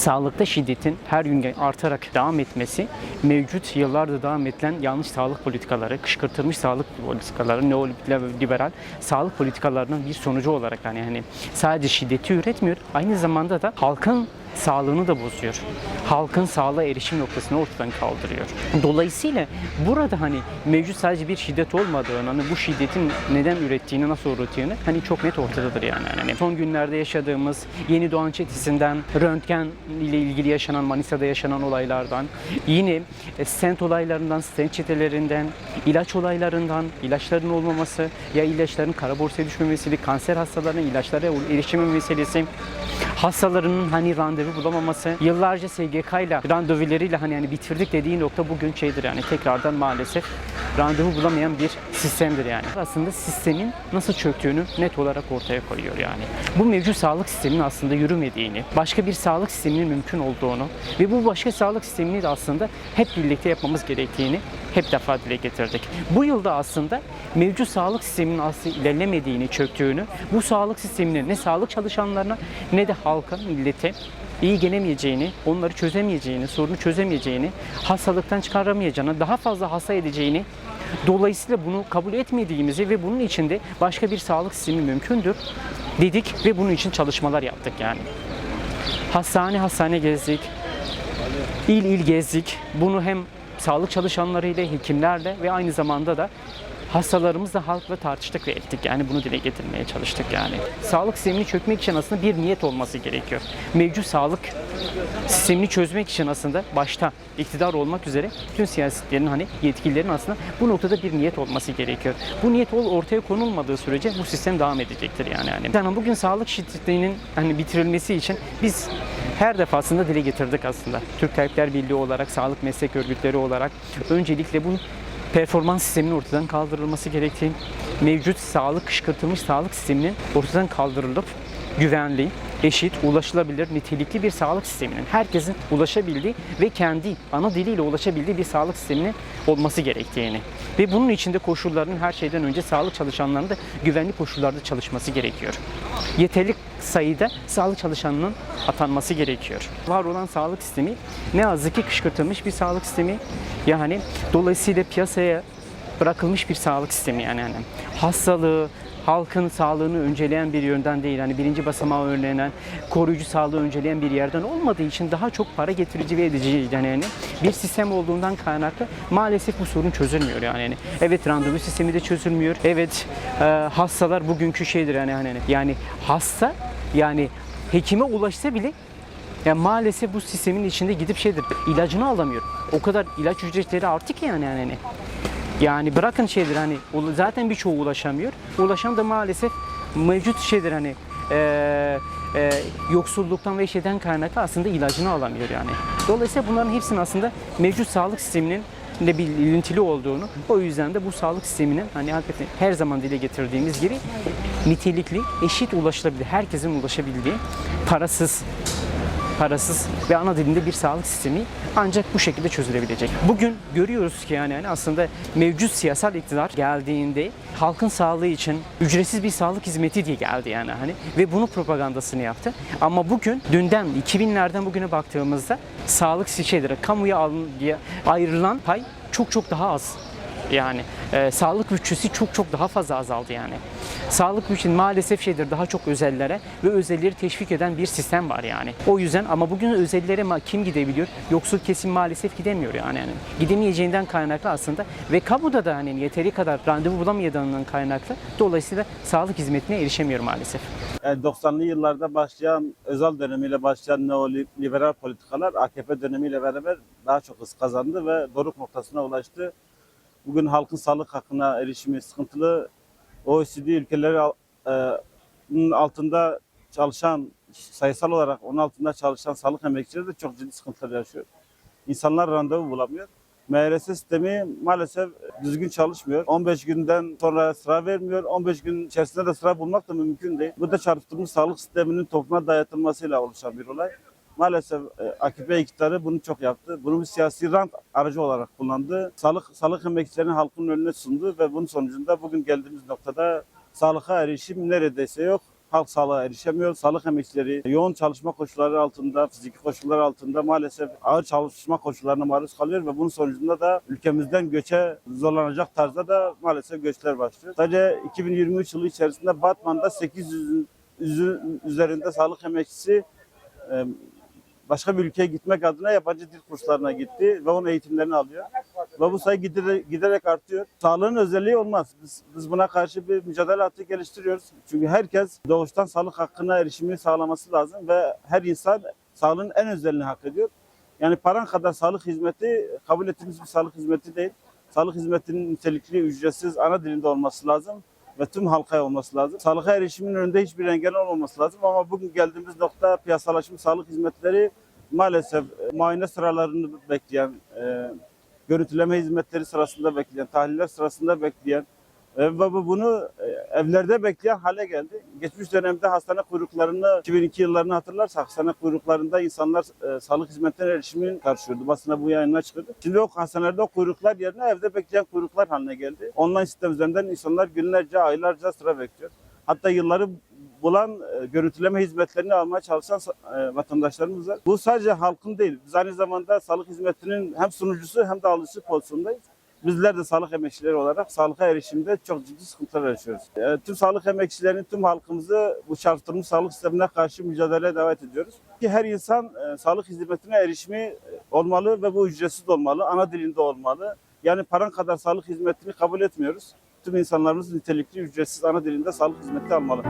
sağlıkta şiddetin her gün artarak devam etmesi mevcut yıllardır devam edilen yanlış sağlık politikaları, kışkırtılmış sağlık politikaları, neoliberal sağlık politikalarının bir sonucu olarak yani hani sadece şiddeti üretmiyor, aynı zamanda da halkın sağlığını da bozuyor. Halkın sağlığa erişim noktasını ortadan kaldırıyor. Dolayısıyla burada hani mevcut sadece bir şiddet olmadığını, hani bu şiddetin neden ürettiğini, nasıl ürettiğini hani çok net ortadadır yani. Hani son günlerde yaşadığımız yeni doğan çetesinden, röntgen ile ilgili yaşanan, Manisa'da yaşanan olaylardan, yine e, stent olaylarından, stent çetelerinden, ilaç olaylarından, ilaçların olmaması, ya ilaçların kara borsaya düşmemesi, kanser hastalarının ilaçlara erişimi meselesi, hastalarının hani randevu bulamaması, yıllarca SGK ile randevularıyla hani yani bitirdik dediği nokta bugün şeydir yani tekrardan maalesef randevu bulamayan bir sistemdir yani. Aslında sistemin nasıl çöktüğünü net olarak ortaya koyuyor yani. Bu mevcut sağlık sisteminin aslında yürümediğini, başka bir sağlık sisteminin mümkün olduğunu ve bu başka sağlık sistemini de aslında hep birlikte yapmamız gerektiğini hep defa dile getirdik. Bu yılda aslında mevcut sağlık sisteminin aslında ilerlemediğini, çöktüğünü, bu sağlık sisteminin ne sağlık çalışanlarına ne de halka, millete iyi gelemeyeceğini, onları çözemeyeceğini, sorunu çözemeyeceğini, hastalıktan çıkaramayacağını, daha fazla hasta edeceğini, dolayısıyla bunu kabul etmediğimizi ve bunun içinde başka bir sağlık sistemi mümkündür dedik ve bunun için çalışmalar yaptık yani. Hastane hastane gezdik, il il gezdik. Bunu hem sağlık çalışanlarıyla, hekimlerle ve aynı zamanda da hastalarımızla halkla tartıştık ve ettik. Yani bunu dile getirmeye çalıştık yani. Sağlık sistemini çökmek için aslında bir niyet olması gerekiyor. Mevcut sağlık sistemini çözmek için aslında başta iktidar olmak üzere bütün siyasetlerin hani yetkililerin aslında bu noktada bir niyet olması gerekiyor. Bu niyet ol ortaya konulmadığı sürece bu sistem devam edecektir yani. yani. Yani bugün sağlık şiddetinin hani bitirilmesi için biz her defasında dile getirdik aslında. Türk Tabipler Birliği olarak, sağlık meslek örgütleri olarak öncelikle bu performans sisteminin ortadan kaldırılması gerektiği, mevcut sağlık kışkırtılmış sağlık sisteminin ortadan kaldırılıp güvenli, eşit, ulaşılabilir, nitelikli bir sağlık sisteminin herkesin ulaşabildiği ve kendi ana diliyle ulaşabildiği bir sağlık sisteminin olması gerektiğini ve bunun içinde koşulların her şeyden önce sağlık çalışanlarının da güvenli koşullarda çalışması gerekiyor. Yeterli sayıda sağlık çalışanının atanması gerekiyor. Var olan sağlık sistemi ne yazık ki kışkırtılmış bir sağlık sistemi. Yani dolayısıyla piyasaya bırakılmış bir sağlık sistemi yani. yani hastalığı, halkın sağlığını önceleyen bir yönden değil. Hani birinci basamağı önlenen, koruyucu sağlığı önceleyen bir yerden olmadığı için daha çok para getirici ve edici yani, yani bir sistem olduğundan kaynaklı maalesef bu sorun çözülmüyor yani. yani evet randevu sistemi de çözülmüyor. Evet e, hastalar bugünkü şeydir yani yani yani hasta yani hekime ulaşsa bile yani maalesef bu sistemin içinde gidip şeydir ilacını alamıyor. O kadar ilaç ücretleri arttı ki yani yani. Yani bırakın şeydir hani zaten birçoğu ulaşamıyor. Ulaşan da maalesef mevcut şeydir hani eee, eee, yoksulluktan ve şeyden kaynaklı aslında ilacını alamıyor yani. Dolayısıyla bunların hepsinin aslında mevcut sağlık sisteminin de bir ilintili olduğunu, o yüzden de bu sağlık sisteminin hani hakikaten her zaman dile getirdiğimiz gibi nitelikli, eşit ulaşılabilir, herkesin ulaşabildiği, parasız, parasız ve ana dilinde bir sağlık sistemi ancak bu şekilde çözülebilecek. Bugün görüyoruz ki yani, yani aslında mevcut siyasal iktidar geldiğinde halkın sağlığı için ücretsiz bir sağlık hizmeti diye geldi yani hani ve bunu propagandasını yaptı. Ama bugün dünden 2000'lerden bugüne baktığımızda sağlık şeyleri kamuya alın diye ayrılan pay çok çok daha az. Yani e, sağlık bütçesi çok çok daha fazla azaldı yani. Sağlık bütçesi maalesef şeydir daha çok özellere ve özelleri teşvik eden bir sistem var yani. O yüzden ama bugün özellere kim gidebiliyor? Yoksul kesim maalesef gidemiyor yani. yani. Gidemeyeceğinden kaynaklı aslında ve kamuda da hani yeteri kadar randevu bulamayacağından kaynaklı dolayısıyla sağlık hizmetine erişemiyor maalesef. Yani 90'lı yıllarda başlayan, özel dönemiyle başlayan neoliberal politikalar AKP dönemiyle beraber daha çok hız kazandı ve doruk noktasına ulaştı. Bugün halkın sağlık hakkına erişimi sıkıntılı. OECD ülkeleri e, altında çalışan, sayısal olarak onun altında çalışan sağlık emekçileri de çok ciddi sıkıntılar yaşıyor. İnsanlar randevu bulamıyor. MRS sistemi maalesef düzgün çalışmıyor. 15 günden sonra sıra vermiyor. 15 gün içerisinde de sıra bulmak da mümkün değil. Bu da çarpıtılmış sağlık sisteminin topluma dayatılmasıyla oluşan bir olay. Maalesef e, AKP iktidarı bunu çok yaptı. Bunu bir siyasi rant aracı olarak kullandı. Sağlık sağlık emekçilerini halkın önüne sundu ve bunun sonucunda bugün geldiğimiz noktada sağlığa erişim neredeyse yok. halk sağlığa erişemiyor. Sağlık emekçileri yoğun çalışma koşulları altında, fiziki koşullar altında maalesef ağır çalışma koşullarına maruz kalıyor ve bunun sonucunda da ülkemizden göçe zorlanacak tarzda da maalesef göçler başlıyor. Sadece 2023 yılı içerisinde Batman'da 800 üzerinde sağlık emekçisi e, başka bir ülkeye gitmek adına yabancı dil kurslarına gitti ve onun eğitimlerini alıyor. Ve bu sayı giderek, artıyor. Sağlığın özelliği olmaz. Biz, biz buna karşı bir mücadele hattı geliştiriyoruz. Çünkü herkes doğuştan sağlık hakkına erişimini sağlaması lazım ve her insan sağlığın en özelliğini hak ediyor. Yani paran kadar sağlık hizmeti kabul ettiğimiz bir sağlık hizmeti değil. Sağlık hizmetinin nitelikli, ücretsiz, ana dilinde olması lazım ve tüm halkaya olması lazım. Sağlığa erişimin önünde hiçbir engel olmaması lazım ama bugün geldiğimiz nokta piyasalaşmış sağlık hizmetleri maalesef e, muayene sıralarını bekleyen, e, görüntüleme hizmetleri sırasında bekleyen, tahliller sırasında bekleyen ve bu- bunu e, evlerde bekleyen hale geldi. Geçmiş dönemde hastane kuyruklarını 2002 yıllarını hatırlarsak hastane kuyruklarında insanlar e, sağlık hizmetlerine erişimin karşılıyordu. Basına bu yayınlar çıkıyordu. Şimdi o hastanelerde o kuyruklar yerine evde bekleyen kuyruklar haline geldi. Online sistem üzerinden insanlar günlerce, aylarca sıra bekliyor. Hatta yılları bulan e, görüntüleme hizmetlerini almaya çalışan e, vatandaşlarımız var. Bu sadece halkın değil. Biz aynı zamanda sağlık hizmetinin hem sunucusu hem de alıcısı pozisyondayız. Bizler de sağlık emekçileri olarak sağlığa erişimde çok ciddi sıkıntılar yaşıyoruz. E, tüm sağlık emekçilerinin tüm halkımızı bu çarpıtılmış sağlık sistemine karşı mücadeleye davet ediyoruz. Ki her insan e, sağlık hizmetine erişimi e, olmalı ve bu ücretsiz olmalı, ana dilinde olmalı. Yani paran kadar sağlık hizmetini kabul etmiyoruz. Tüm insanlarımız nitelikli, ücretsiz ana dilinde sağlık hizmeti almalı.